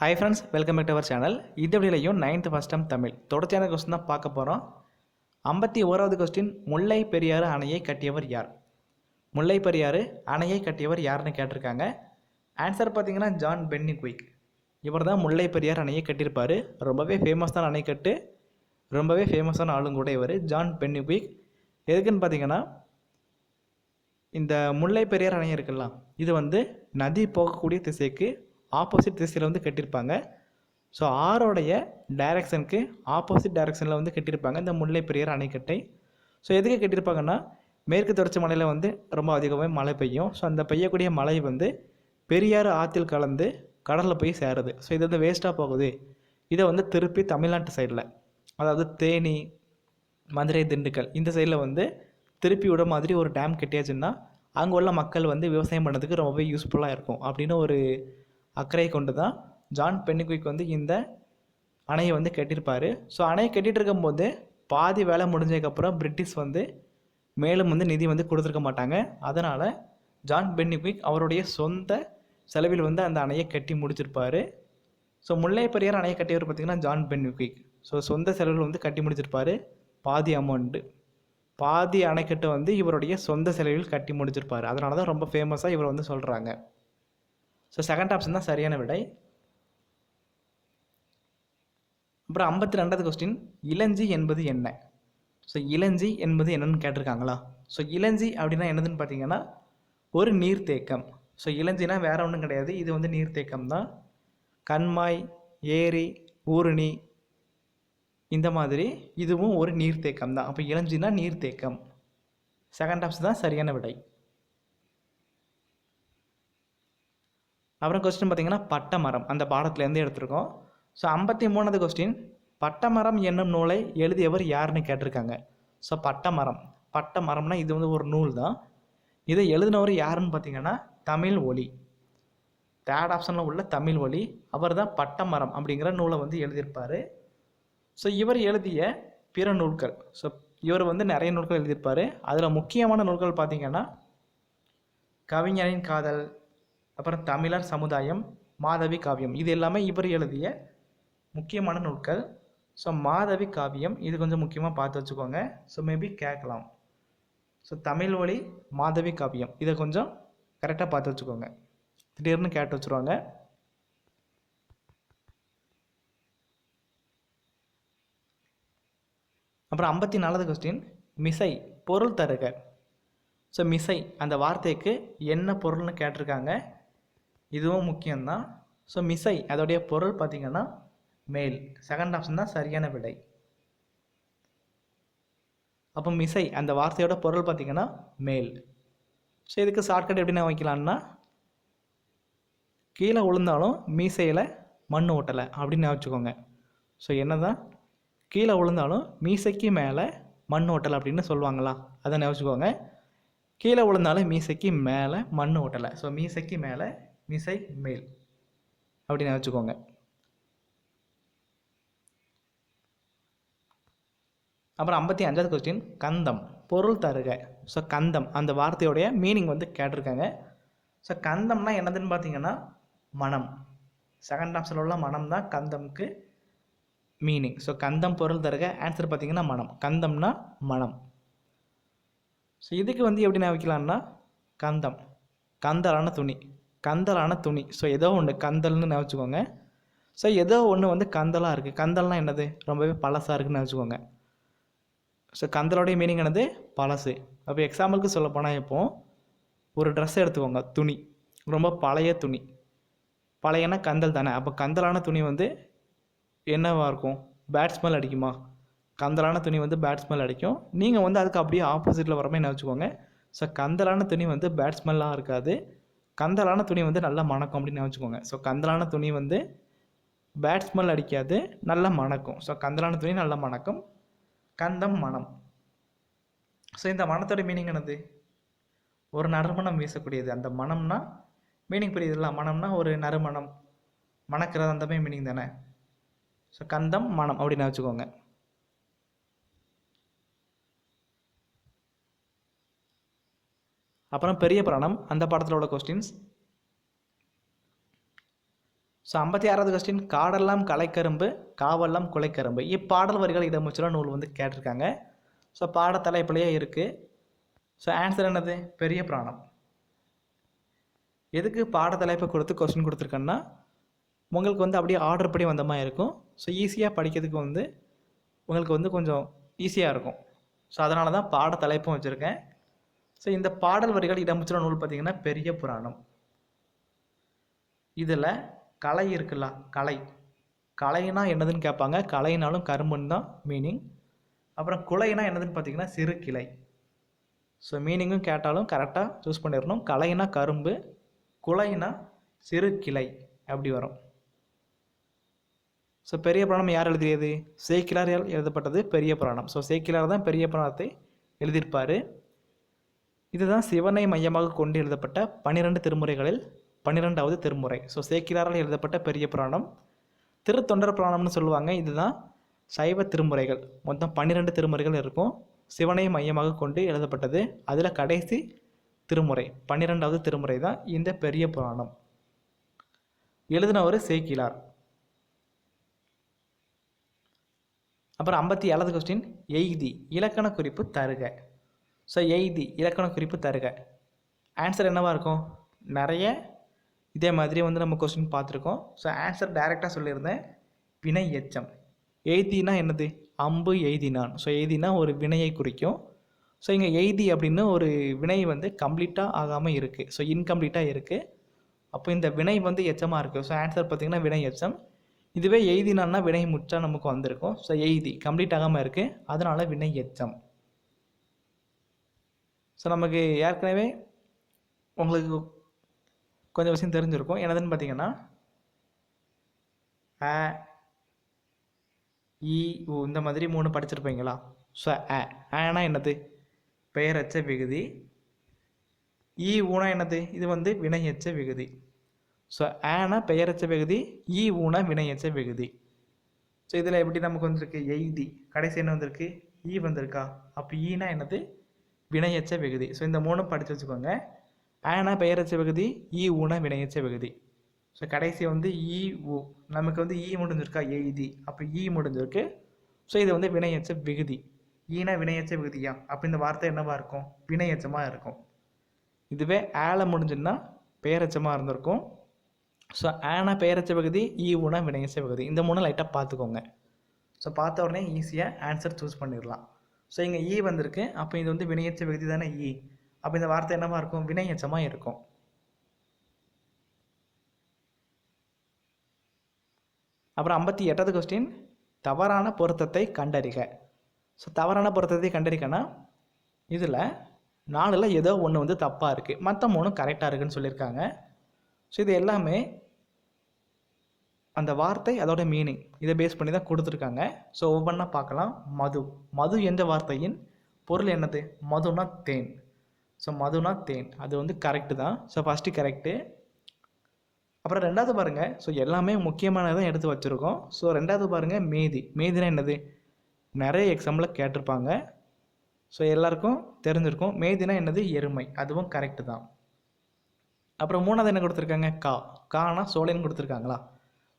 Hi friends welcome back to our channel இது வீடியோலையும் ninth first time Tamil. தொடர்ச்சியான question தான் பார்க்க போகிறோம் ஐம்பத்தி ஓராவது கொஸ்டின் முல்லை பெரியாறு அணையை கட்டியவர் யார்? முல்லை பெரியாறு அணையை கட்டியவர் யாருன்னு கேட்டிருக்காங்க. ஆன்சர் பார்த்தீங்கன்னா ஜான் பென்னி குயிக் இவர் தான் முல்லை பெரியார் அணையை கட்டியிருப்பார். ரொம்பவே ஃபேமஸான அணைக்கட்டு ரொம்பவே ஃபேமஸான ஆளும் கூட இவர் ஜான் பென்னி குயிக் எதுக்குன்னு பார்த்தீங்கன்னா இந்த முல்லை பெரியார் அணை இருக்குல்ல இது வந்து நதி போகக்கூடிய திசைக்கு ஆப்போசிட் திசையில் வந்து கட்டியிருப்பாங்க. ஸோ ஆரோடைய டைரக்ஷனுக்கு ஆப்போசிட் டைரக்ஷனில் வந்து கட்டியிருப்பாங்க. இந்த முல்லை பெரியார் அணைக்கட்டை. ஸோ எதுக்கு கட்டியிருப்பாங்கன்னா மேற்கு தொடர்ச்சி மலையில் வந்து ரொம்ப அதிகமாக மழை பெய்யும். ஸோ அந்த பெய்யக்கூடிய மழை வந்து பெரியாறு ஆற்றில் கலந்து கடலில் போய் சேருது. ஸோ இது வந்து வேஸ்ட்டாக போகுது. இதை வந்து திருப்பி தமிழ்நாட்டு சைடில் அதாவது தேனி மதுரை திண்டுக்கல் இந்த சைடில் வந்து திருப்பி விட மாதிரி ஒரு டேம் கட்டியாச்சுன்னா அங்கே உள்ள மக்கள் வந்து விவசாயம் பண்ணுறதுக்கு ரொம்பவே யூஸ்ஃபுல்லாக இருக்கும். அப்படின்னு ஒரு அக்கறை கொண்டு தான் ஜான் பென்னிக்விக் வந்து இந்த அணையை வந்து கட்டியிருப்பார். ஸோ அணையை கட்டிகிட்டு இருக்கும்போது பாதி வேலை முடிஞ்சதுக்கப்புறம் பிரிட்டிஷ் வந்து மேலும் வந்து நிதி வந்து கொடுத்துருக்க மாட்டாங்க. அதனால் ஜான் பென்னிக்விக் அவருடைய சொந்த செலவில் வந்து அந்த அணையை கட்டி முடிச்சிருப்பார். ஸோ முல்லை பெரியார் அணையை கட்டியவர் பார்த்திங்கன்னா ஜான் பென்னிக்விக் ஸோ சொந்த செலவில் வந்து கட்டி முடிச்சிருப்பார் பாதி அமௌண்ட்டு பாதி அணைக்கட்டு வந்து இவருடைய சொந்த செலவில் கட்டி முடிச்சிருப்பார். அதனால தான் ரொம்ப ஃபேமஸாக இவர் வந்து சொல்கிறாங்க ஸோ செகண்ட் ஆப்ஷன் தான் சரியான விடை. அப்புறம் ஐம்பத்தி ரெண்டாவது கொஸ்டின் இளஞ்சி என்பது என்ன? ஸோ இளஞ்சி என்பது என்னன்னு கேட்டிருக்காங்களா? ஸோ இளஞ்சி அப்படின்னா என்னதுன்னு பார்த்தீங்கன்னா ஒரு நீர்த்தேக்கம் ஸோ இளஞ்சினா வேறு ஒன்றும் கிடையாது இது வந்து நீர்த்தேக்கம் தான். கண்மாய் ஏரி ஊருணி இந்த மாதிரி இதுவும் ஒரு நீர்த்தேக்கம் தான். அப்போ இளஞ்சினா நீர்த்தேக்கம் செகண்ட் ஆப்ஷன் தான் சரியான விடை. அப்புறம் கொஸ்டின் பார்த்தீங்கன்னா பட்டமரம். அந்த பாடத்துலேருந்து எடுத்திருக்கோம். ஸோ ஐம்பத்தி மூணாவது கொஸ்டின் பட்டமரம் என்னும் நூலை எழுதியவர் யாருன்னு கேட்டிருக்காங்க. ஸோ பட்டமரம். பட்டமரம்னா இது வந்து ஒரு நூல் தான். இதை எழுதினவர் யாருன்னு பார்த்தீங்கன்னா தமிழ் ஒலி. தேர்ட் ஆப்ஷனில் உள்ள தமிழ் ஒளி அவர் தான் பட்டமரம் அப்படிங்கிற நூலை வந்து எழுதியிருப்பார். ஸோ இவர் எழுதிய பிற நூல்கள். ஸோ இவர் வந்து நிறைய நூல்கள் எழுதியிருப்பார். அதில் முக்கியமான நூல்கள் பார்த்தீங்கன்னா கவிஞரின் காதல் அப்புறம் தமிழர் சமுதாயம் மாதவி காவியம். இது எல்லாமே இவர் எழுதிய முக்கியமான நூல்கள். ஸோ மாதவி காவியம் இது கொஞ்சம் முக்கியமாக பார்த்து வச்சுக்கோங்க. ஸோ மேபி கேட்கலாம். ஸோ தமிழ் மொழி மாதவி காவியம். இதை கொஞ்சம் கரெக்டாக பார்த்து வச்சுக்கோங்க. திடீர்னு கேட்டு வச்சுருவாங்க. அப்புறம் ஐம்பத்தி நாலாவது கொஸ்டின் மிசை பொருள் தருக. ஸோ மிசை அந்த வார்த்தைக்கு என்ன பொருள்னு கேட்டிருக்காங்க. இதுவும் முக்கியம்தான். ஸோ மிசை அதோடைய பொருள் பார்த்திங்கன்னா மேல். செகண்ட் ஆப்ஷன் தான் சரியான விடை. அப்போ மிசை அந்த வார்த்தையோட பொருள் பார்த்திங்கன்னா மேல். ஸோ இதுக்கு ஷார்ட்கட் எப்படி நான் வைக்கலான்னா கீழே விழுந்தாலும் மீசையில் மண் ஓட்டலை அப்படின்னு வச்சுக்கோங்க. ஸோ என்ன தான் கீழே விழுந்தாலும் மீசைக்கு மேலே மண் ஓட்டலை அப்படின்னு சொல்லுவாங்களா? அதை ஞாபகிச்சுக்கோங்க கீழே விழுந்தாலும் மீசைக்கு மேலே மண் ஓட்டலை ஸோ மீசைக்கு மேலே மிசை மேல். அப்படின்னு வச்சுக்கோங்க. அப்புறம் ஐம்பத்தி அஞ்சாவது கொஸ்டின் கந்தம் பொருள் தருக. ஸோ கந்தம் அந்த வார்த்தையோடைய மீனிங் வந்து கேட்டிருக்காங்க. ஸோ கந்தம்னா என்னதுன்னு பார்த்தீங்கன்னா மனம். செகண்ட் ஆப்ஷனில் உள்ள மனம் தான் கந்தம்க்கு மீனிங் ஸோ கந்தம் பொருள் தருக ஆன்சர் பார்த்தீங்கன்னா மனம். கந்தம்னா மனம். ஸோ இதுக்கு வந்து எப்படி நான் வைக்கலான்னா கந்தம். கந்தலான துணி. கந்தலான துணி. ஸோ ஏதோ ஒன்று கந்தல்னு நினச்சிக்கோங்க. ஸோ ஏதோ ஒன்று வந்து கந்தலாக இருக்குது கந்தல்னால் என்னது? ரொம்பவே பழசாக இருக்குன்னு நினச்சிக்கோங்க. ஸோ கந்தலோடைய மீனிங் என்னது? பழசு. அப்போ எக்ஸாம்பிளுக்கு சொல்ல போனால் இப்போ ஒரு ட்ரெஸ் எடுத்துக்கோங்க. துணி. ரொம்ப பழைய துணி. பழையனா கந்தல் தானே. அப்போ கந்தலான துணி வந்து என்னவாக இருக்கும்? Bad smell அடிக்குமா? கந்தலான துணி வந்து பேட் ஸ்மெல் அடிக்கும். நீங்கள் வந்து அதுக்கு அப்படியே ஆப்போசிட்டில் வரமே என்ன வச்சுக்கோங்க ஸோ கந்தலான துணி வந்து பேட் ஸ்மெல்லாம் இருக்காது. கந்தலான துணி வந்து நல்லா மணக்கும் அப்படின்னு வச்சுக்கோங்க ஸோ கந்தலான துணி வந்து பேட் ஸ்மெல் அடிக்காது நல்லா மணக்கும். ஸோ கந்தலான துணி நல்லா மணக்கும் கந்தம் மனம் ஸோ இந்த மனத்தோட மீனிங் என்னது? ஒரு நறுமணம் வீசக்கூடியது. அந்த மனம்னா மீனிங் புரியுது இல்லை மனம்னா ஒரு நறுமணம். மணக்கிறது அந்த மாதிரி மீனிங் தானே? ஸோ கந்தம் மனம் அப்படின்னு வச்சுக்கோங்க அப்புறம் பெரிய புராணம் அந்த படத்தில் உள்ள கொஸ்டின்ஸ் ஸோ ஐம்பத்தி ஆறாவது கொஸ்டின் காடெல்லாம் கலைக்கரும்பு காவெல்லாம் குலைக்கரும்பு. இப்பாடல் வரிகள் இடம்பெற்றுள்ள நூல் வந்து கேட்டிருக்காங்க. ஸோ பாடத்தலைப்பிலேயே இருக்குது ஸோ ஆன்சர் என்னது? பெரிய புராணம். எதுக்கு பாடத்தலைப்பை கொடுத்து கொஸ்டின் கொடுத்துருக்கேன்னா உங்களுக்கு வந்து அப்படியே ஆர்டர் படி வந்த மாதிரி இருக்கும். ஸோ ஈஸியாக படிக்கிறதுக்கு வந்து உங்களுக்கு வந்து கொஞ்சம் ஈஸியாக இருக்கும். ஸோ அதனால தான் பாடத்தலைப்பும் வச்சுருக்கேன். ஸோ இந்த பாடல் வரிகள் இடம்பெற்றுள்ள நூல் பார்த்திங்கன்னா பெரிய புராணம். இதில் கலை இருக்குல்ல கலை. கலைனா என்னதுன்னு கேட்பாங்க. கலைனாலும் கரும்புன்னு தான் மீனிங் அப்புறம் குலைனா என்னதுன்னு பார்த்தீங்கன்னா சிறு கிளை. ஸோ மீனிங்கும் கேட்டாலும் கரெக்டாக சூஸ் பண்ணிடணும். கலைனா கரும்பு குலைனா சிறு கிளை. அப்படி வரும். ஸோ பெரிய புராணம் யார் எழுதியது? சேக்கிலார் எழுதப்பட்டது பெரிய புராணம். ஸோ சேக்கிலார் தான் பெரிய புராணத்தை எழுதியிருப்பார். இதுதான் சிவனை மையமாக கொண்டு எழுதப்பட்ட பனிரெண்டு திருமுறைகளில் பன்னிரெண்டாவது திருமுறை. ஸோ சேக்கிலாரால் எழுதப்பட்ட பெரிய புராணம். திருத்தொண்டர் புராணம்னு சொல்லுவாங்க. இதுதான் சைவ திருமுறைகள். மொத்தம் பன்னிரெண்டு திருமுறைகள் இருக்கும். சிவனை மையமாக கொண்டு எழுதப்பட்டது. அதில் கடைசி திருமுறை. பன்னிரெண்டாவது திருமுறை தான் இந்த பெரிய புராணம். எழுதினவர் சேக்கிலார். அப்புறம் ஐம்பத்தி ஏழாவது கொஸ்டின் எய்தி இலக்கண குறிப்பு தருக. ஸோ எய்தி இலக்கண குறிப்பு தருக. ஆன்சர் என்னவா இருக்கும்? நிறைய. இதே மாதிரி வந்து நம்ம கொஸ்டின் பார்த்துருக்கோம். ஸோ ஆன்சர் டைரெக்டாக சொல்லியிருந்தேன். வினை எச்சம். எய்தினா என்னது? அம்பு எய்தினான். ஸோ எய்தினா ஒரு வினையை குறிக்கும். ஸோ இங்கே எய்தி அப்படின்னு ஒரு வினை வந்து கம்ப்ளீட்டாக ஆகாமல் இருக்குது ஸோ இன்கம்ப்ளீட்டாக இருக்குது அப்போ இந்த வினை வந்து எச்சமாக இருக்குது ஸோ ஆன்சர் பார்த்திங்கன்னா வினை எச்சம். இதுவே எய்தினான்னா வினை முற்றா நமக்கு வந்திருக்கும். ஸோ எய்தி கம்ப்ளீட் ஆகாமல் இருக்குது அதனால் வினை எச்சம். ஸோ நமக்கு ஏற்கனவே உங்களுக்கு கொஞ்சம் விஷயம் தெரிஞ்சிருக்கும். என்னதுன்னு பார்த்தீங்கன்னா அ இ உ இந்த மாதிரி மூணு படிச்சிருப்பீங்களா? ஸோ அ. ஆனா என்னது? பெயரச்ச விகுதி. இ ஊனா என்னது? இது வந்து வினையச்ச விகுதி. ஸோ ஆனா பெயரச்ச விகுதி இ ஊனா வினையச்ச விகுதி. ஸோ இதில் எப்படி நமக்கு வந்திருக்கு? எய்தி. கடைசி என்ன வந்திருக்கு? ஈ வந்திருக்கா? அப்போ ஈனா என்னது? வினையச்ச விகுதி. ஸோ இந்த மூணும் படித்து வச்சுக்கோங்க. ஆனா பெயரச்ச விகுதி ஈ ஊனா வினையச்ச விகுதி. ஸோ கடைசி வந்து ஈ உ. நமக்கு வந்து ஈ முடிஞ்சிருக்கா? எய்தி அப்போ ஈ முடிஞ்சிருக்கு. ஸோ இது வந்து வினையச்ச விகுதி. ஈனா வினையச்ச விகுதியா? அப்போ இந்த வார்த்தை என்னவா இருக்கும்? வினையச்சமாக இருக்கும். இதுவே ஆல முடிஞ்சுன்னா பெயரச்சமாக இருந்திருக்கும். ஸோ ஆனா பெயரச்ச பகுதி ஈ ஊனா வினையச்ச பகுதி இந்த மூணு லைட்டாக பார்த்துக்கோங்க. ஸோ பார்த்த உடனே ஈஸியாக ஆன்சர் சூஸ் பண்ணிடலாம். ஸோ இங்கே ஈ e வந்திருக்கு. அப்போ இது வந்து வினையச்ச விகுதி தானே e. ஈ அப்போ இந்த வார்த்தை என்னமா இருக்கும்? வினையச்சமாக இருக்கும். அப்புறம் ஐம்பத்தி எட்டாவது கொஸ்டின் தவறான பொருத்தத்தை கண்டறிக. ஸோ தவறான பொருத்தத்தை கண்டறிக்கனா இதில் நாலில் ஏதோ ஒன்று வந்து தப்பாக இருக்குது மற்ற மூணு கரெக்டாக இருக்குன்னு சொல்லியிருக்காங்க. ஸோ இது எல்லாமே அந்த வார்த்தை அதோட மீனிங் இதை பேஸ் பண்ணி தான் கொடுத்துருக்காங்க. ஸோ ஒவ்வொன்றா பார்க்கலாம். மது. மது என்ற வார்த்தையின் பொருள் என்னது? மதுனா தேன். ஸோ மதுனா தேன். அது வந்து கரெக்டு தான். ஸோ ஃபஸ்ட்டு கரெக்டு அப்புறம் ரெண்டாவது பாருங்கள் ஸோ எல்லாமே முக்கியமானதான் எடுத்து வச்சுருக்கோம். ஸோ ரெண்டாவது பாருங்கள் மேதி. மேதினா என்னது? நிறைய எக்ஸாம்பிளில் கேட்டிருப்பாங்க. ஸோ எல்லாருக்கும் தெரிஞ்சிருக்கும். மேதினா என்னது? எருமை. அதுவும் கரெக்டு தான். அப்புறம் மூணாவது என்ன கொடுத்துருக்காங்க? கா. கானா சோலைன்னு கொடுத்துருக்காங்களா?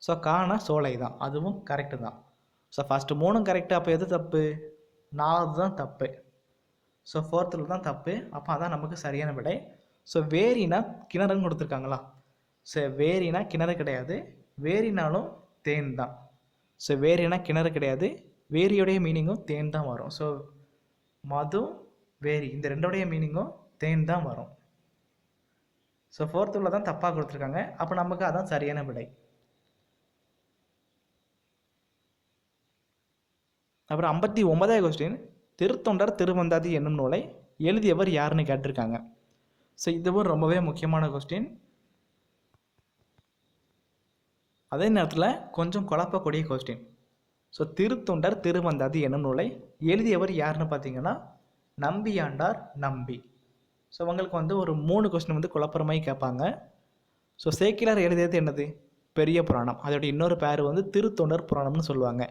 ஸோ கானா சோலை தான். அதுவும் கரெக்டு தான். ஸோ ஃபஸ்ட்டு மூணும் கரெக்டு அப்போ எது தப்பு? நாலாவது தான் தப்பு. ஸோ ஃபோர்த்தில் தான் தப்பு. அப்போ அதான் நமக்கு சரியான விடை. ஸோ வேரினா கிணறுன்னு கொடுத்துருக்காங்களா? ஸோ வேரினா கிணறு கிடையாது. வேரினாலும் தேன் தான். ஸோ வேரினா கிணறு கிடையாது. வேரியோடைய மீனிங்கும் தேன் தான் வரும். ஸோ மது வேரி இந்த ரெண்டோடைய மீனிங்கும் தேன் தான் வரும். ஸோ ஃபோர்த்தில் தான் தப்பாக கொடுத்துருக்காங்க. அப்போ நமக்கு அதான் சரியான விடை. அப்புறம் ஐம்பத்தி ஒன்பதாவது கொஸ்டின் திருத்தொண்டர் திருவந்தாதி என்னும் நூலை எழுதியவர் யாருன்னு கேட்டிருக்காங்க. ஸோ இதுவும் ரொம்பவே முக்கியமான கொஸ்டின் அதே நேரத்தில் கொஞ்சம் குழப்பக்கூடிய கொஸ்டின் ஸோ திருத்தொண்டர் திருவந்தாதி என்னும் நூலை எழுதியவர் யாருன்னு பார்த்தீங்கன்னா நம்பியாண்டார் நம்பி. ஸோ உங்களுக்கு வந்து ஒரு மூணு கொஸ்டின் வந்து குழப்பறமாய் கேட்பாங்க. ஸோ சேக்கிலார் எழுதியது என்னது? பெரிய புராணம். அதோட இன்னொரு பேர் வந்து திருத்தொண்டர் புராணம்னு சொல்லுவாங்க.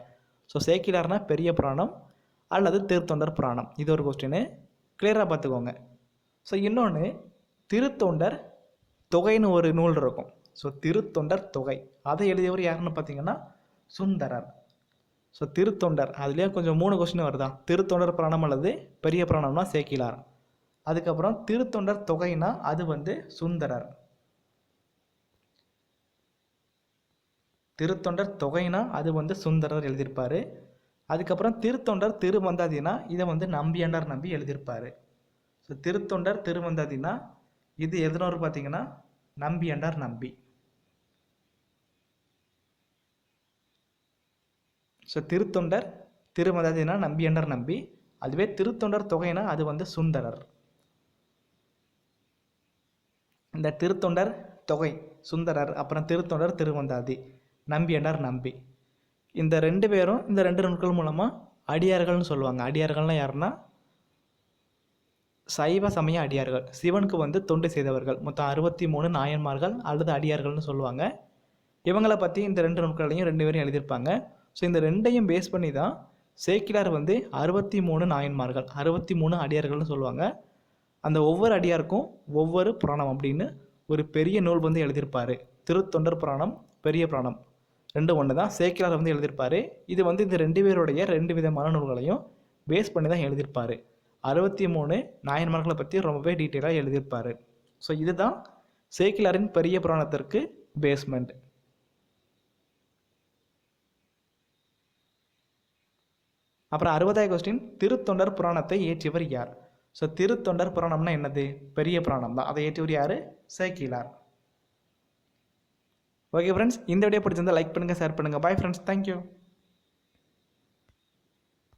ஸோ சேக்கிலார்னா பெரிய புராணம் அல்லது திருத்தொண்டர் புராணம். இது ஒரு கொஸ்டின் கிளியராக பார்த்துக்கோங்க. ஸோ இன்னொன்று திருத்தொண்டர் தொகைன்னு ஒரு நூல் இருக்கும். ஸோ திருத்தொண்டர் தொகை. அதை எழுதியவர் யாருன்னு பார்த்தீங்கன்னா சுந்தரர். ஸோ திருத்தொண்டர். அதுலேயே கொஞ்சம் மூணு கொஸ்டின் வருதா? திருத்தொண்டர் புராணம் அல்லது பெரிய புராணம்னா சேக்கிலார். அதுக்கப்புறம் திருத்தொண்டர் தொகைனா அது வந்து சுந்தரர். திருத்தொண்டர் தொகைனா அது வந்து சுந்தரர் எழுதியிருப்பார். அதுக்கப்புறம் திருத்தொண்டர் திருவந்தாதினா இதை வந்து நம்பியாண்டார் நம்பி எழுதியிருப்பார். ஸோ திருத்தொண்டர் திருவந்தாதினா இது எதனோர் பார்த்தீங்கன்னா நம்பியாண்டார் நம்பி. ஸோ திருத்தொண்டர் திருவந்தாதினா நம்பியாண்டார் நம்பி. அதுவே திருத்தொண்டர் தொகைனா அது வந்து சுந்தரர். இந்த திருத்தொண்டர் தொகை சுந்தரர் அப்புறம் திருத்தொண்டர் திருவந்தாதி நம்பியாண்டார் நம்பி. இந்த ரெண்டு பேரும் இந்த ரெண்டு நூல்கள் மூலமாக அடியார்கள்னு சொல்லுவாங்க. அடியார்கள்னால் யாருன்னா? சைவ சமய அடியார்கள். சிவனுக்கு வந்து தொண்டு செய்தவர்கள். மொத்தம் அறுபத்தி மூணு நாயன்மார்கள் அல்லது அடியார்கள்னு சொல்லுவாங்க. இவங்களை பற்றி இந்த ரெண்டு நூல்களையும் ரெண்டு பேரும் எழுதியிருப்பாங்க. ஸோ இந்த ரெண்டையும் பேஸ் பண்ணி தான் சேக்கிலார் வந்து அறுபத்தி மூணு நாயன்மார்கள் அறுபத்தி மூணு அடியார்கள்னு சொல்லுவாங்க. அந்த ஒவ்வொரு அடியாருக்கும் ஒவ்வொரு புராணம் அப்படின்னு ஒரு பெரிய நூல் வந்து எழுதியிருப்பார். திருத்தொண்டர் புராணம் பெரிய புராணம். ரெண்டு ஒன்று தான். சேக்கிலார் வந்து எழுதியிருப்பார். இது வந்து இந்த ரெண்டு பேருடைய ரெண்டு விதமான நூல்களையும் பேஸ் பண்ணி தான் எழுதியிருப்பார். அறுபத்தி மூணு நாயன்மார்களை பற்றி ரொம்பவே டீட்டெயிலாக எழுதியிருப்பார். ஸோ இதுதான் சேக்கிலாரின் பெரிய புராணத்திற்கு பேஸ்மெண்ட் அப்புறம் அறுபதாயிரம் கொஸ்டின் திருத்தொண்டர் புராணத்தை இயற்றியவர் யார்? ஸோ திருத்தொண்டர் புராணம்னா என்னது? பெரிய புராணம் தான். அதை இயற்றியவர் யார்? சேக்கிலார். ஓகே ஃப்ரெண்ட்ஸ் இந்த வீடியோ பிடிச்சிருந்தா லைக் பண்ணுங்கள் ஷேர் பண்ணுங்கள் பாய் ஃப்ரெண்ட்ஸ் தேங்க்யூ